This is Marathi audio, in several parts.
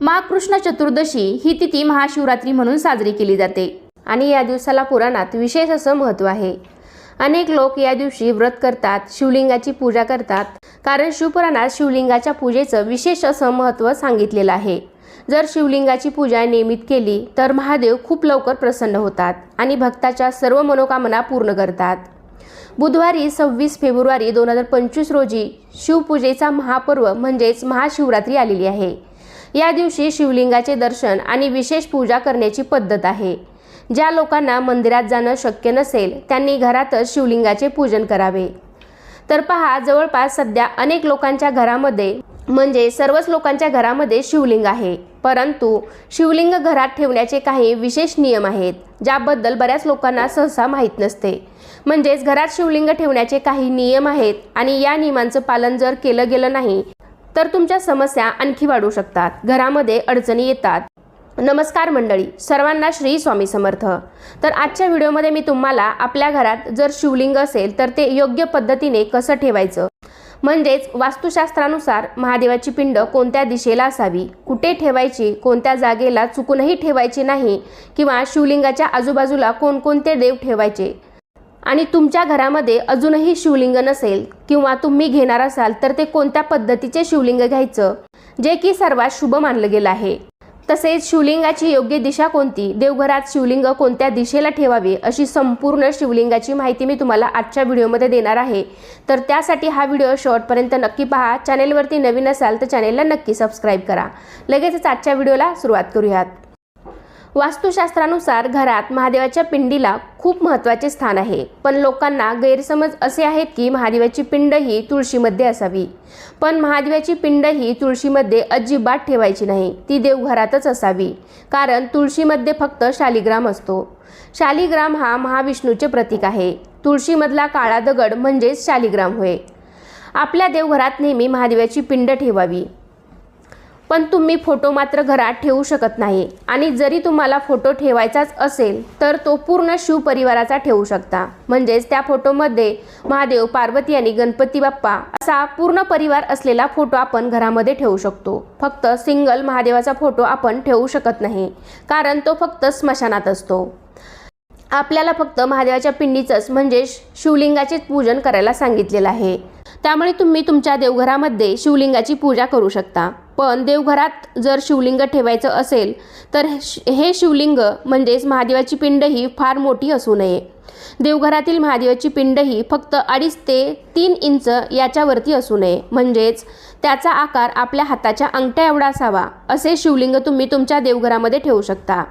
महाकृष्ण चतुर्दशी ही तिथी महाशिवरात्री म्हणून साजरी केली जाते. आणि या दिवसाला पुराणात विशेष असं महत्त्व आहे. अनेक लोक या दिवशी व्रत करतात शिवलिंगाची पूजा करतात कारण शिवपुराणात शिवलिंगाच्या पूजेचं विशेष असं महत्त्व सांगितलेलं आहे. जर शिवलिंगाची पूजा नियमित केली तर महादेव खूप लवकर प्रसन्न होतात आणि भक्ताच्या सर्व मनोकामना पूर्ण करतात. बुधवारी सव्वीस फेब्रुवारी दोन हजार पंचवीस रोजी शिवपूजेचा महापर्व म्हणजेच महाशिवरात्री आलेली आहे. या दिवशी शिवलिंगाचे दर्शन आणि विशेष पूजा करण्याची पद्धत आहे. ज्या लोकांना मंदिरात जाणं शक्य नसेल त्यांनी घरातच शिवलिंगाचे पूजन करावे. तर पहा जवळपास सध्या अनेक लोकांच्या घरामध्ये म्हणजे सर्वच लोकांच्या घरामध्ये शिवलिंग आहे. परंतु शिवलिंग घरात ठेवण्याचे काही विशेष नियम आहेत ज्याबद्दल बऱ्याच लोकांना सहसा माहीत नसते. म्हणजेच घरात शिवलिंग ठेवण्याचे काही नियम आहेत आणि या नियमांचं पालन जर केलं गेलं नाही तर तुमच्या समस्या आणखी वाढू शकतात. घरामध्ये अडचणी येतात. नमस्कार मंडळी सर्वांना श्री स्वामी समर्थ. तर आजच्या व्हिडिओमध्ये मी तुम्हाला आपल्या घरात जर शिवलिंग असेल तर ते योग्य पद्धतीने कसं ठेवायचं? म्हणजेच वास्तुशास्त्रानुसार महादेवाची पिंड कोणत्या दिशेला असावी? कुठे ठेवायची? कोणत्या जागेला चुकूनही ठेवायची नाही? किंवा शिवलिंगाच्या आजूबाजूला कोणकोणते देव ठेवायचे? आणि तुमच्या घरामध्ये अजूनही शिवलिंग नसेल किंवा तुम्ही घेणार असाल तर ते कोणत्या पद्धतीचे शिवलिंग घ्यायचं? जे की सर्वात शुभ मानलं गेलं आहे. तसेच शिवलिंगाची योग्य दिशा कोणती? देवघरात शिवलिंग कोणत्या दिशेला ठेवावे? अशी संपूर्ण शिवलिंगाची माहिती मी तुम्हाला आजच्या व्हिडिओमध्ये देणार आहे. तर त्यासाठी हा व्हिडिओ शेवटपर्यंत नक्की पहा. चॅनेलवरती नवीन असाल तर चॅनेलला नक्की सबस्क्राईब करा. लगेचच आजच्या व्हिडिओला सुरुवात करूयात. वास्तुशास्त्रानुसार घरात महादेवाच्या पिंडीला खूप महत्त्वाचे स्थान आहे. पण लोकांना गैरसमज असे आहेत की महादेवाची पिंड ही तुळशीमध्ये असावी. पण महादेवाची पिंड ही तुळशीमध्ये अजिबात ठेवायची नाही. ती देवघरातच असावी. कारण तुळशीमध्ये फक्त शालिग्राम असतो. शालिग्राम हा महाविष्णूचे प्रतीक आहे. तुळशीमधला काळा दगड म्हणजेच शालिग्राम होय. आपल्या देवघरात नेहमी महादेवाची पिंड ठेवावी. पण तुम्ही फोटो मात्र घरात ठेवू शकत नाही. आणि जरी तुम्हाला फोटो ठेवायचाच असेल तर तो पूर्ण शिवपरिवाराचा ठेवू शकता. म्हणजेच त्या फोटोमध्ये महादेव पार्वती आणि गणपती बाप्पा असा पूर्ण परिवार असलेला फोटो आपण घरामध्ये ठेवू शकतो. फक्त सिंगल महादेवाचा फोटो आपण ठेवू शकत नाही कारण तो फक्त स्मशानात असतो. आपल्याला फक्त महादेवाच्या पिंडीचंच म्हणजेच शिवलिंगाचे पूजन करायला सांगितलेलं आहे. त्यामुळे तुम्ही तुमच्या देवघरामध्ये शिवलिंगाची पूजा करू शकता. पण देवघरात जर शिवलिंग ठेवायचं असेल तर हे शिवलिंग म्हणजेच महादेवाची पिंड ही फार मोठी असू नये. देवघरातील महादेवाची पिंड ही फक्त अडीच ते तीन इंच याच्यावरती असू नये. म्हणजेच त्याचा आकार आपल्या हाताच्या अंगठ्या एवढा असावा असे शिवलिंग तुम्ही तुमच्या देवघरामध्ये ठेवू शकता.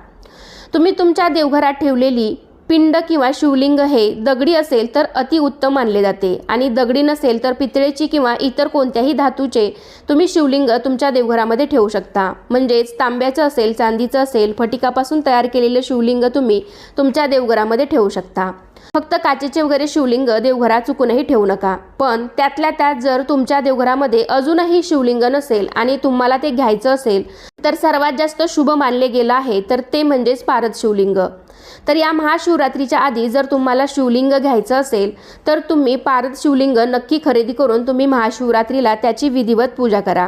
तुम्ही तुमच्या देवघरात ठेवलेली पिंड किंवा शिवलिंग हे दगडी असेल तर अतिउत्तम मानले जाते. आणि दगडी नसेल तर पितळेची किंवा इतर कोणत्याही धातूचे तुम्ही शिवलिंग तुमच्या देवघरामध्ये ठेवू शकता. म्हणजेच तांब्याचं असेल चांदीचं असेल फटिकापासून तयार केलेलं शिवलिंग तुम्ही तुमच्या देवघरामध्ये ठेवू शकता. फक्त काचेचे वगैरे शिवलिंग देवघरात चुकूनही ठेवू नका. पण त्यातल्या त्यात जर तुमच्या देवघरामध्ये अजूनही शिवलिंग नसेल आणि तुम्हाला ते घ्यायचं असेल तर सर्वात जास्त शुभ मानले गेलं आहे तर ते म्हणजेच पारद शिवलिंग. तर या महाशिवरात्रीच्या आधी जर तुम्हाला शिवलिंग घ्यायचं असेल तर तुम्ही पारद शिवलिंग नक्की खरेदी करून तुम्ही महाशिवरात्रीला त्याची विधिवत पूजा करा.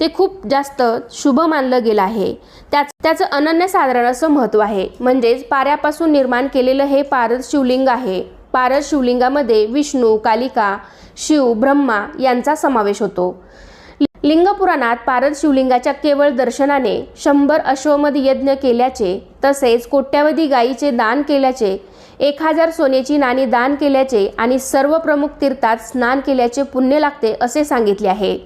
ते खूप जास्त शुभ मानलं गेलं आहे. त्याच त्याचं अनन्यसाधारण असं महत्त्व आहे. म्हणजेच पाऱ्यापासून निर्माण केलेलं हे पारद शिवलिंग आहे. पारद शिवलिंगामध्ये विष्णू कालिका शिव ब्रह्मा यांचा समावेश होतो. लिंगपुराणात पारद शिवलिंगाच्या केवळ दर्शनाने शंभर अश्वमध यज्ञ केल्याचे तसेच कोट्यावधी गायीचे दान केल्याचे एक हजार सोन्याची नाणी दान केल्याचे आणि सर्व प्रमुख तीर्थात स्नान केल्याचे पुण्य लागते असे सांगितले आहे.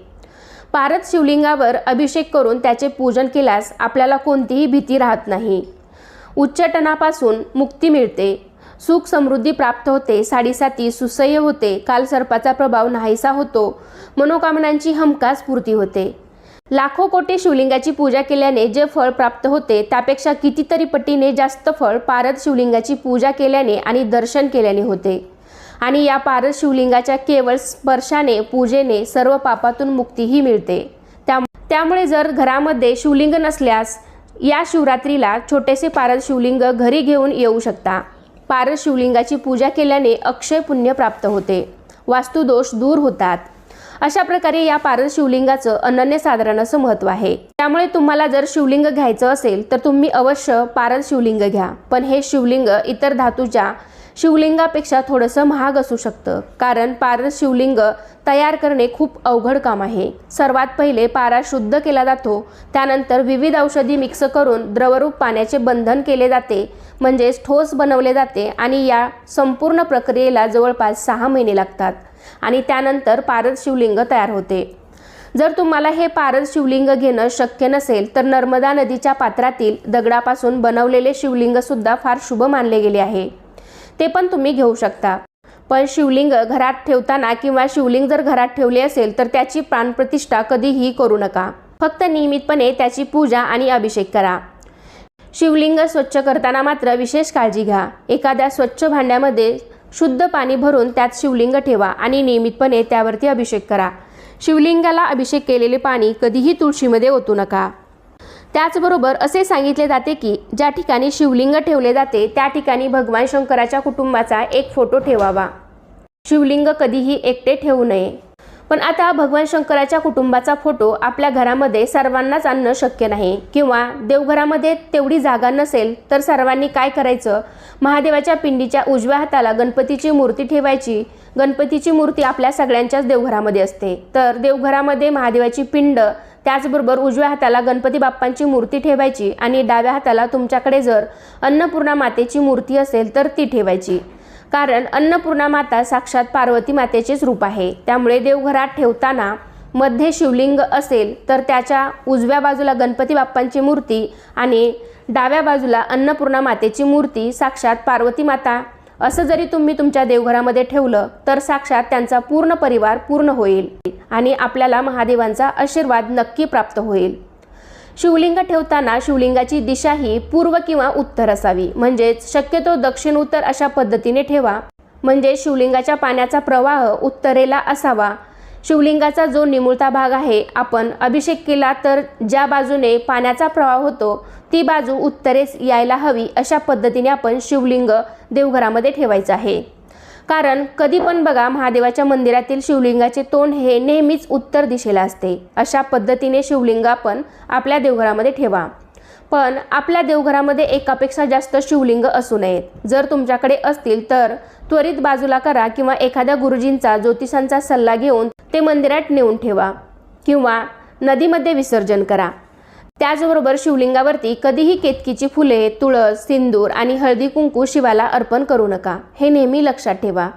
पारद शिवलिंगावर अभिषेक करून त्याचे पूजन केल्यास आपल्याला कोणतीही भीती राहत नाही. उच्चटनापासून मुक्ती मिळते. सुख समृद्धी प्राप्त होते साडीसाती सुसह्य होते काल सर्पाचा प्रभाव नाहीसा होतो मनोकामनांची हमखास पूर्ती होते. लाखो कोटी शिवलिंगाची पूजा केल्याने जे फळ प्राप्त होते त्यापेक्षा कितीतरी पटीने जास्त फळ पारद शिवलिंगाची पूजा केल्याने आणि दर्शन केल्याने होते. आणि या पारद शिवलिंगाच्या केवळ स्पर्शाने पूजेने सर्व पापातून मुक्तीही मिळते. त्या त्यामुळे जर घरामध्ये शिवलिंग नसल्यास या शिवरात्रीला छोटेसे पारद शिवलिंग घरी घेऊन येऊ शकता. पारद शिवलिंगाची पूजा केल्याने अक्षय पुण्य प्राप्त होते. वास्तुदोष दूर होतात. अशा प्रकारे या पारस शिवलिंगाचं अनन्यसाधारण असं महत्त्व आहे. त्यामुळे तुम्हाला जर शिवलिंग घ्यायचं असेल तर तुम्ही अवश्य पारस शिवलिंग घ्या. पण हे शिवलिंग इतर धातूच्या शिवलिंगापेक्षा थोडंसं महाग असू शकतं. कारण पारस शिवलिंग तयार करणे खूप अवघड काम आहे. सर्वात पहिले पारा शुद्ध केला जातो. त्यानंतर विविध औषधी मिक्स करून द्रवरूप पाण्याचे बंधन केले जाते. म्हणजेच ठोस बनवले जाते आणि या संपूर्ण प्रक्रियेला जवळपास सहा महिने लागतात. आणि त्यानंतर पारस शिवलिंग तयार होते. जर तुम्हाला हे पारस शिवलिंग घेणं शक्य नसेल तर नर्मदा नदीच्या पात्रातील दगडापासून बनवलेले शिवलिंगसुद्धा फार शुभ मानले गेले आहे. ते पण तुम्ही घेऊ शकता. पण शिवलिंग घरात ठेवताना किंवा शिवलिंग जर घरात ठेवले असेल तर त्याची प्राणप्रतिष्ठा कधीही करू नका. फक्त नियमितपणे त्याची पूजा आणि अभिषेक करा. शिवलिंग स्वच्छ करताना मात्र विशेष काळजी घ्या. एखाद्या स्वच्छ भांड्यामध्ये शुद्ध पाणी भरून त्यात शिवलिंग ठेवा आणि नियमितपणे त्यावरती अभिषेक करा. शिवलिंगाला अभिषेक केलेले पाणी कधीही तुळशीमध्ये ओतू नका. त्याचबरोबर असे सांगितले जाते की ज्या ठिकाणी शिवलिंग ठेवले जाते त्या ठिकाणी भगवान शंकराच्या कुटुंबाचा एक फोटो ठेवावा. शिवलिंग कधीही एकटे ठेवू नये. पण आता भगवान शंकराच्या कुटुंबाचा फोटो आपल्या घरामध्ये सर्वांनाच आणणं शक्य नाही किंवा देवघरामध्ये तेवढी जागा नसेल तर सर्वांनी काय करायचं? महादेवाच्या पिंडीच्या उजव्या हाताला गणपतीची मूर्ती ठेवायची. गणपतीची मूर्ती आपल्या सगळ्यांच्याच देवघरामध्ये असते. तर देवघरामध्ये महादेवाची पिंड त्याचबरोबर उजव्या हाताला गणपती बाप्पांची मूर्ती ठेवायची आणि डाव्या हाताला तुमच्याकडे जर अन्नपूर्णा मातेची मूर्ती असेल तर ती ठेवायची. कारण अन्नपूर्णा माता साक्षात पार्वती मातेचेच रूप आहे. त्यामुळे देवघरात ठेवताना मध्ये शिवलिंग असेल तर त्याच्या उजव्या बाजूला गणपती बाप्पांची मूर्ती आणि डाव्या बाजूला अन्नपूर्णा मातेची मूर्ती साक्षात पार्वती माता असं जरी तुम्ही तुमच्या देवघरामध्ये ठेवलं तर साक्षात त्यांचा पूर्ण परिवार पूर्ण होईल आणि आपल्याला महादेवांचा आशीर्वाद नक्की प्राप्त होईल. शिवलिंग ठेवताना शिवलिंगाची दिशा ही पूर्व किंवा उत्तर असावी. म्हणजेच शक्यतो दक्षिण उत्तर अशा पद्धतीने ठेवा. म्हणजे शिवलिंगाच्या पाण्याचा प्रवाह उत्तरेला असावा. शिवलिंगाचा जो निमुळता भाग आहे आपण अभिषेक केला तर ज्या बाजूने पाण्याचा प्रवाह होतो ती बाजू उत्तरेस यायला हवी अशा पद्धतीने आपण शिवलिंग देवघरामध्ये ठेवायचं आहे. कारण कधी पण बघा महादेवाच्या मंदिरातील शिवलिंगाचे तोंड हे नेहमीच उत्तर दिशेला असते. अशा पद्धतीने शिवलिंग आपण आपल्या देवघरामध्ये ठेवा. पण आपल्या देवघरामध्ये एकापेक्षा जास्त शिवलिंग असू नयेत. जर तुमच्याकडे असतील तर त्वरित बाजूला करा किंवा एखाद्या गुरुजींचा ज्योतिषांचा सल्ला घेऊन ते मंदिरात नेऊन ठेवा किंवा नदीमध्ये विसर्जन करा. त्याचबरोबर शिवलिंगावरती कधीही केतकीची फुले तुळस सिंदूर आणि हळदी कुंकू शिवाला अर्पण करू नका. हे नेहमी लक्षात ठेवा.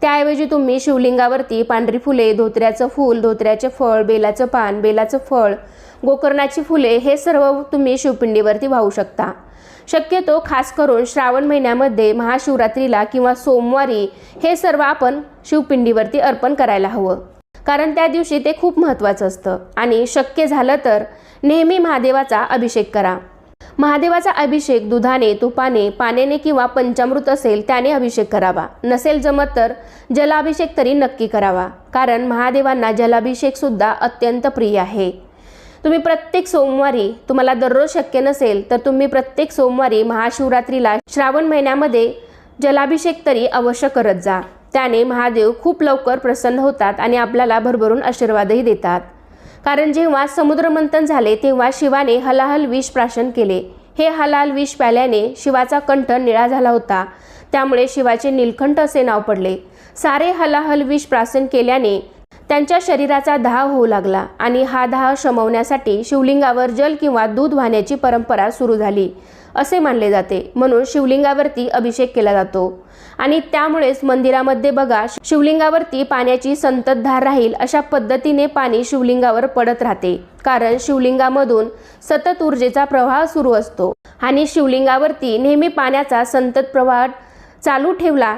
त्याऐवजी तुम्ही शिवलिंगावरती पांढरी फुले धोत्र्याचं फूल धोत्र्याचे फळ बेलाचं पान बेलाचं फळ गोकर्णाची फुले हे सर्व तुम्ही शिवपिंडीवरती वाहू शकता. शक्यतो खास करून श्रावण महिन्यामध्ये महाशिवरात्रीला किंवा सोमवारी हे सर्व आपण शिवपिंडीवरती अर्पण करायला हवं. कारण त्या दिवशी ते खूप महत्त्वाचं असतं. आणि शक्य झालं तर नेहमी महादेवाचा अभिषेक करा. महादेवाचा अभिषेक दुधाने तुपाने पाण्याने किंवा पंचामृत असेल त्याने अभिषेक करावा. नसेल जमत तर जलाभिषेक तरी नक्की करावा. कारण महादेवांना जलाभिषेकसुद्धा अत्यंत प्रिय आहे. तुम्ही प्रत्येक सोमवारी तुम्हाला दररोज शक्य नसेल तर तुम्ही प्रत्येक सोमवारी महाशिवरात्रीला श्रावण महिन्यामध्ये जलाभिषेक तरी अवश्य करत जा. त्याने महादेव खूप लवकर प्रसन्न होतात आणि आपल्याला भरभरून आशीर्वादही देतात. कारण जेव्हा समुद्रमंथन झाले तेव्हा शिवाने हलाहल विष प्राशन केले. हे हलाल विष प्याल्याने शिवाचा कंठ निळा झाला होता. त्यामुळे शिवाचे नीलकंठ असे नाव पडले. सारे हलाहल विष प्राशन केल्याने त्यांच्या शरीराचा दाह होऊ लागला आणि हा दाह शमवण्यासाठी शिवलिंगावर जल किंवा दूध वाहण्याची परंपरा सुरू झाली असे मानले जाते. म्हणून शिवलिंगावरती अभिषेक केला जातो. आणि त्यामुळेच मंदिरामध्ये बघा शिवलिंगावरती पाण्याची संततधार राहील अशा पद्धतीने पाणी शिवलिंगावर पडत राहते. कारण शिवलिंगामधून सतत ऊर्जेचा प्रवाह सुरू असतो आणि शिवलिंगावरती नेहमी पाण्याचा संतत प्रवाह चालू ठेवला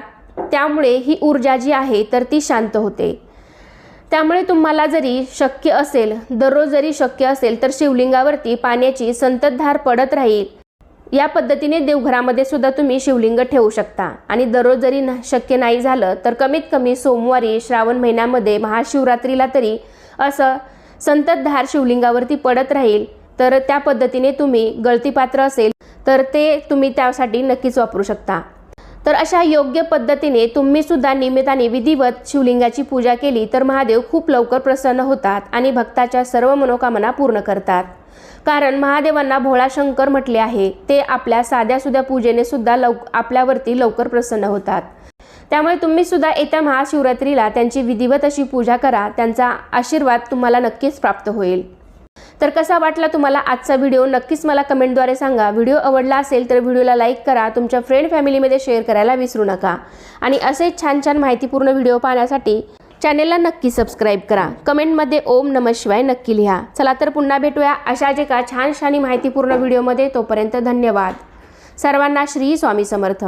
त्यामुळे ही ऊर्जा जी आहे तर ती शांत होते. त्यामुळे तुम्हाला जरी शक्य असेल दररोज जरी शक्य असेल तर शिवलिंगावरती पाण्याची संततधार पडत राहील. या पद्धतीने देवघरामध्ये सुद्धा तुम्ही शिवलिंग ठेवू शकता. आणि दररोज जरी न शक्य नाही झालं तर कमीत कमी सोमवारी श्रावण महिन्यामध्ये महाशिवरात्रीला तरी असं संततधार शिवलिंगावरती पडत राहील. तर त्या पद्धतीने तुम्ही गळतीपात्र असेल तर ते तुम्ही त्यासाठी नक्कीच वापरू शकता. तर अशा योग्य पद्धतीने तुम्ही सुद्धा नियमिताने विधिवत शिवलिंगाची पूजा केली तर महादेव खूप लवकर प्रसन्न होतात आणि भक्ताच्या सर्व मनोकामना पूर्ण करतात. कारण महादेवांना भोळा शंकर म्हटले आहे ते आपल्या साध्या सुध्या पूजेने सुद्धा लव आपल्यावरती लवकर प्रसन्न होतात. त्यामुळे तुम्ही सुद्धा येत्या महाशिवरात्रीला त्यांची विधिवत अशी पूजा करा त्यांचा आशीर्वाद तुम्हाला नक्कीच प्राप्त होईल. तर कसा वाटला तुम्हाला आजचा व्हिडिओ नक्कीच मला कमेंटद्वारे सांगा. व्हिडिओ आवडला असेल तर व्हिडिओला लाईक करा. तुमच्या फ्रेंड फॅमिलीमध्ये शेअर करायला विसरू नका. आणि असेच छान छान माहितीपूर्ण व्हिडिओ पाहण्यासाठी चॅनेलला नक्की सबस्क्राईब करा. कमेंटमध्ये ओम नम शिवाय नक्की लिहा. चला तर पुन्हा भेटूया अशाच एका छान माहितीपूर्ण व्हिडिओमध्ये तोपर्यंत धन्यवाद. सर्वांना श्री स्वामी समर्थ.